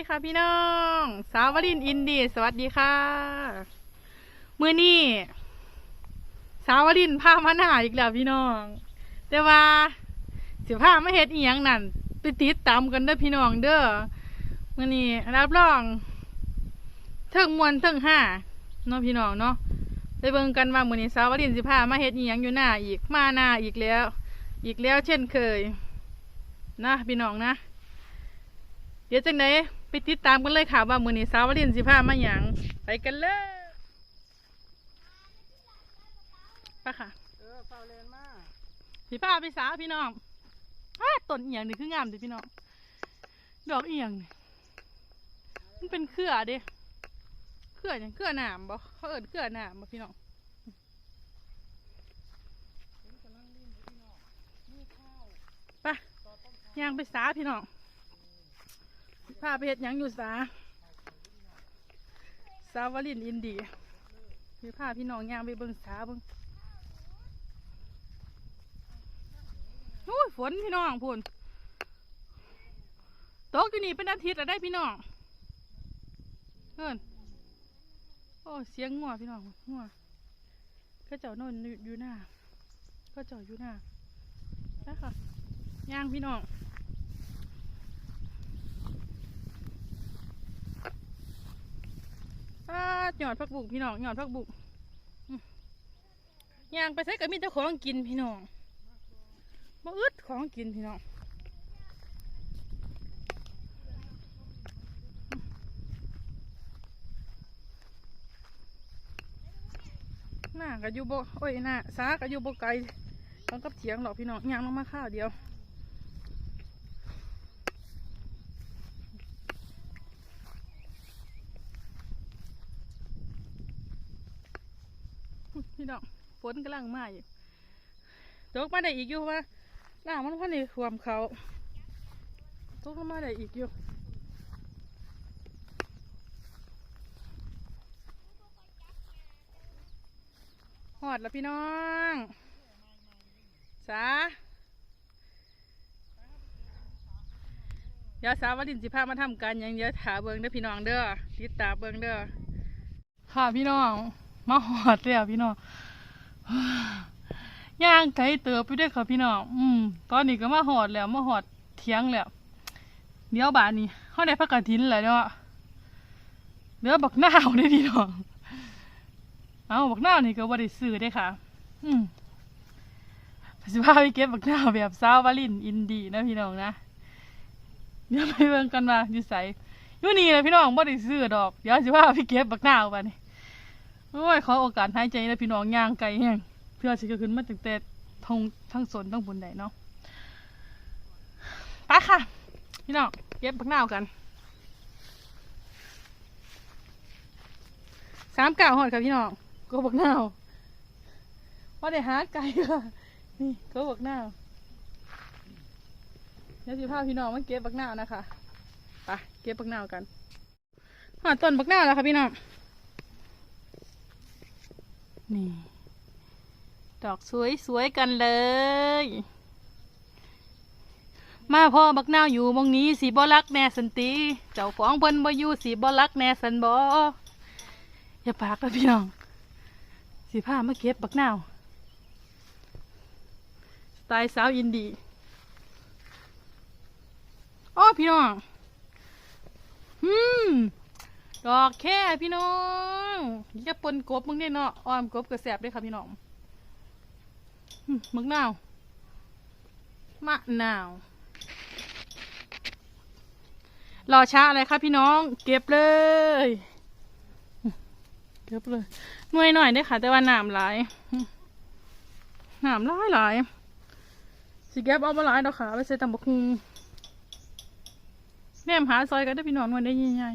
ีค่ะพี่น้อง สาวรินอินดี สวัสดีค่ะ มือนี้สาวรินพามาหน้าอีกแล้วพี่น้อง แต่ว่าสิพามาเฮ็ดอีหยังนั่นไปติดตามกันเด้อพี่น้องเด้อมือนี้รับรองเทิงมวนเทิงห้าเนาะพี่น้องเนาะไปเบิ่งกันว่ามือนี้สาวรินสิพามาเฮ็ดอีหยังอยู่หน้าอีกมาหน้าอีกแล้ว อีกแล้วเช่นเคย นะพี่น้องนะเดี๋ยวจังไหน ไปติดตามกันเลยค่ะว่ามือนี้สาววรินสิพามาหยังไปกันเลยไปค่ะเออเฝ้าเลนมาสิพาไปสาวพี่น้องอ้าต้นเอียงนี่คืองามดิพี่น้องดอกเอียงนี่มันเป็นเครือเด้เครือหยังเครือหนามบ่เขาเอิ้นเครือหนามบ่พี่น้องไปย่างไปสาพี่น้อง พาไปเฮ็ดหยังอยู่สาสาวลินอินดีมีพาพี่น้องย่างไปเบิ่งสาเบิ่งโอ้ยฝนพี่น้องพุ่นตกอยู่นี่เป็นอาทิตย์แล้วได้พี่น้องเฮิ่นโอ้เสียงงัวพี่น้องงัวก็เจ้านอนอยู่อยู่หน้าก็เจ้าอยู่หน้านะคะย่างพี่น้อง ปาหยอดผักบุกพี่น้องหยอดผักบุกยางไปใช้กับมีแต่ของกินพี่น้องบ่อึดของกินพี่น้องหน้าก็อยู่บ่โอ้ยหน้าสาก็อยู่บ่ไกลต้องกับเถียงหรอกพี่น้องยางลงมาข้าวเดียว พี่ น้องฝนกำลังมาอยู่ตกมาได้อีกอยู่ว่าน้ำมันพันในความเขาตกมาได้อีกอยู่หอดแล้วพี่น้องสาเดี๋ยวสาววลินสิพามาทำการยังเดี๋ยวถาเบิงเด้อพี่น้องเด้อติดตาเบิงเด้อค่ะพี่น้อง มาหอดแล้วพี่น้องย่างไก่เติบไปด้วยค่ะพี่น้องอืมตอนนี้ก็มาหอดแล้วมาหอดเทียงแล้วเดี๋ยวบานนี้เขาได้พักกระถินแล้วเนาะเดี๋ยวบักหน้าวได้พี่น้องเอาบักหน้าวนี่ก็บ่ได้ซื้อได้ค่ะ อืมสิพาไปเก็บบักหน้าวแบบซาววาลินอินดีนะพี่น้องนะเดี๋ยวไปเบิ่งกันว่าอยู่ไสอยู่นี่นะพี่น้องบ่ได้ซื้อดอก เดี๋ยวสิพาไปเก็บบักหน้าวบัดนี้ โอ้ยขอโอกาสหายใจนะพี่น้องย่างไกลแห้งเพื่อจะขึ้นมาตั้งแต่ทงทั้งสนทั้งบุญใดเนาะไปค่ะ พี่น้องเก็บผักหนาวกันสามเก้าหอดค่ะพี่น้องก็บักหนาวว่าได้หาไก่ค่ะ นี่ก็บักหนาวเดี๋ยวสิพาพี่น้องมาเก็บบักหนาวนะคะไปเก็บบักหนาวกันหอดต้นบักหนาวแล้วค่ะพี่น้อง นี่ ดอกสวยสวยๆกันเลย มาพ่อบักนาวอยู่มองนี้สีบอลักแน่สันติ เจ้าของเพิ่นบ่อยู่สีบอลักแน่สันบออย่าปากนะพี่น้องสีผ้ามาเก็บบักนาวสไตล์สาวอินดีอ้อพี่น้องอืม ดอกแค่พี่น้องอย่าปนกบมึงเนี่ยเนาะอ้อมกบกระแสบด้วยค่ะพี่น้องมมึกนาวมะนาว รอช้าอะไรครับพี่น้อง เก็บเลย เก็บเลยหน่วยหน่อยได้ค่ะ แต่ว่าน้ำหลายอืมน้ำหลายหลายสิเก็บเอามาหลายดอกค่ะไปใส่ตำบักฮุงแนมหาซอยกันได้พี่น้องหน่วยได้ใหญ่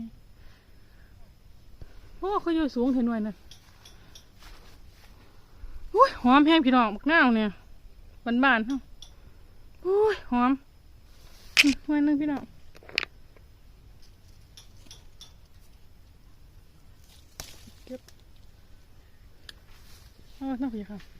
อ้เขาอยู่สูงเห็นหน่วยนะอุ้ยหอมแห้งพี่น้องบักนาวเนี่ยบานบานเนาะอุ้ยหอมหน่อยนึงพี่น้องเก็บเอาหน้าพี่ค่ะ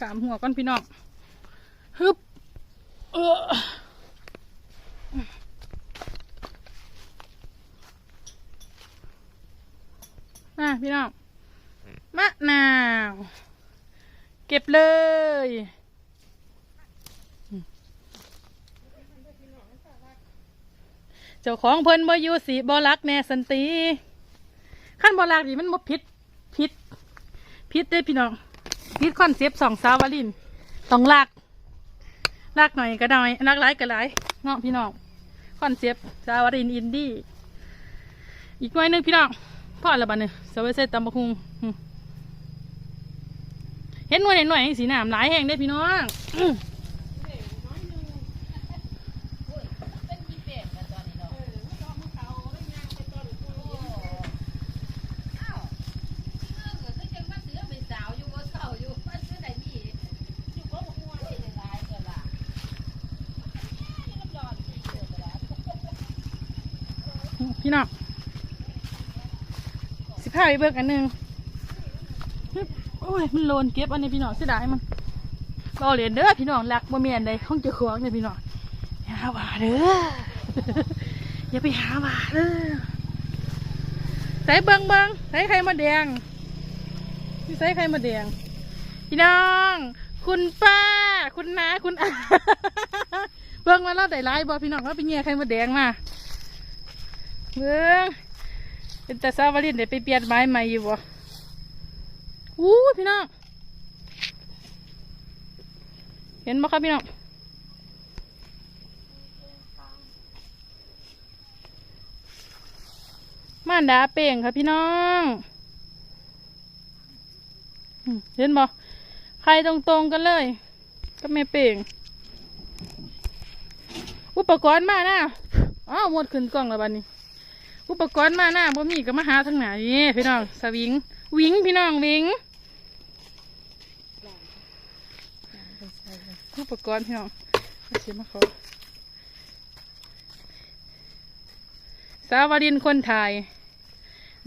ขามหัวก่อนพี่น้องฮึบเออมาพี่น้องมะนาว เก็บเลยเจ้าของเพิ่นบ่อยู่สิบ่รักแน่สันติขั้นบ่รักนี่มันบ่ผิดผิดผิดเด้พี่น้อง ผิดคอนเซปสองสาวลินต้องลากลากหน่อยก็หน่อยรักหลายก็หลายเนาะพี่น้องคอนเซปสาวลินอินดี้อีกหน่อยหนึงพี่น้องพ่อละบัดนี้สวัสดีตำบักหุงเห็นหน่วยหน่วยสีน้ำหลายแห่งได้พี่น้อง พี่น้องสิพาไปเบิกอันหนึ่งโอ้ยมันโลนเก็บอันนี้พี่น้องเสียดายมันรอเหรียญเด้อพี่น้องรักบ่เมียนใดของเจ้าของเนี่ยพี่น้องอย่าหาว่าเด้ออย่าไปหาว่าเด้อใส่เบิงเบิงใส่ไข่มดแดงนี่ใส่ไข่มดแดงพี่น้อง คุณป้า คุณน้าคุณอาเบิงมาแล้วได้ร้ายบ่พี่น้องว่าไปเงี้ยไข่มดแดงมา เมืองเป็นแต่ซาวาลินเดี๋ยวไปเปลี่ยนไม้ใหม่อยู่บ่อู้พี่น้อง เห็นบ่ครับพี่น้องม่านดาเป่งครับพี่น้องเห็นบ่ใครตรงๆกันเลย ก็ไม่เป่ง อุปกรณ์มานะอ้าวหมดขึ้นกล้องแล้วบัดนี้ อุปกรณ์มาหน้าบ่มีก็มาหาทางไหนพี่น้องสวิง วิงพี่น้องวิงอุปกรณ์พี่น้องเอาเสียมาขอสาวรินคนไทย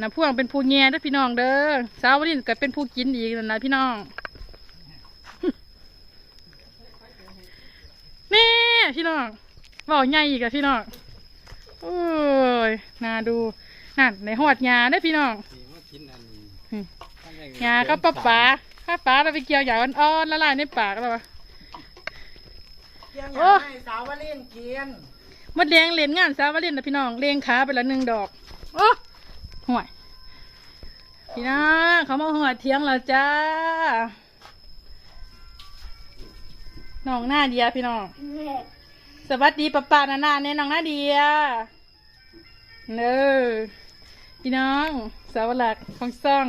นะพ่วงเป็นผู้แง่ด้อพี่น้องเด้อสาวรินก็เป็นผู้กินอีกนั่นนะพี่น้องนี่พี่น้องบอกใหญ่อีกอะพี่น้อง โอ้ยน่าดูนั่นในหอดยาได้อพี่น้องสีมากินอันนี้อืมยาก็ป้าป๋าป้าป๋าเราไปเกี่ยวหยาอ่อนๆละลายในปากแล้ววะ เกี่ยงอโอ้ย่างให้สาววาเล่นเกียนมดแดงเล่นงานสาววาเล่นนะพี่น้องเลี้ยงขาไปละหนึ่งดอกโอ้ห่วยพี่น้องเขามาหัวเทียงเราจ้าน้องหน้าเดียพี่น้องสวัสดีป้าป้านานาเนี่ยน้องหน้าเดีย เนอพี่น้อง สาวหลักของซ่อง